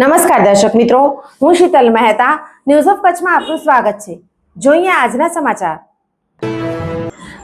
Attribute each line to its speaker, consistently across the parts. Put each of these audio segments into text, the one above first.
Speaker 1: નમસ્કાર દર્શક મિત્રો, હું શીતલ મહેતા ન્યૂઝ ઓફ કચ્છમાં આપનું સ્વાગત છે. જોઈએ આજના સમાચાર.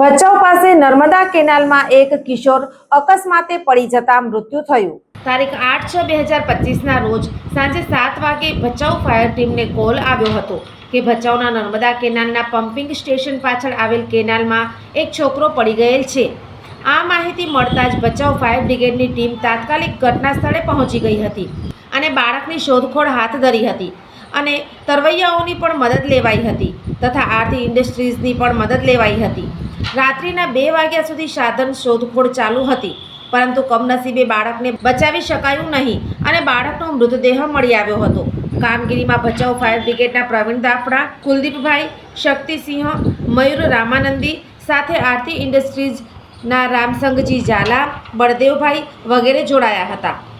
Speaker 1: ભચાઉ પાસે નર્મદા કેનાલમાં એક કિશોર અકસ્માતે પડી જતા મૃત્યુ થયું. તારીખ આઠ છ બે હજાર પચીસના રોજ સાંજે સાત વાગે ભચાઉ ફાયર ટીમને કોલ આવ્યો હતો કે ભચાઉના નર્મદા કેનાલના પમ્પિંગ સ્ટેશન પાછળ આવેલ કેનાલમાં એક છોકરો પડી ગયેલ છે. આ માહિતી મળતા જ ભચાઉ ફાયર બ્રિગેડની ટીમ તાત્કાલિક ઘટના સ્થળે પહોંચી ગઈ હતી. અને બાળકની શોધખોળ હાથ ધરી હતી અને તરવૈયાઓની પણ મદદ લેવાઈ હતી તથા આરતી ઇન્ડસ્ટ્રીઝની પણ મદદ લેવાઈ હતી. રાત્રિના બે વાગ્યા સુધી સાધન શોધખોળ ચાલુ હતી, પરંતુ કમનસીબે બાળકને બચાવી શકાયું નહીં અને બાળકનો મૃતદેહ મળી આવ્યો હતો. કામગીરીમાં ભચાઉ ફાયર બ્રિગેડના પ્રવીણ દાફડા, કુલદીપભાઈ, શક્તિસિંહ, મયુર રામાનંદી સાથે આરતી ઇન્ડસ્ટ્રીઝના રામસંગજી ઝાલા, બળદેવભાઈ વગેરે જોડાયા હતા.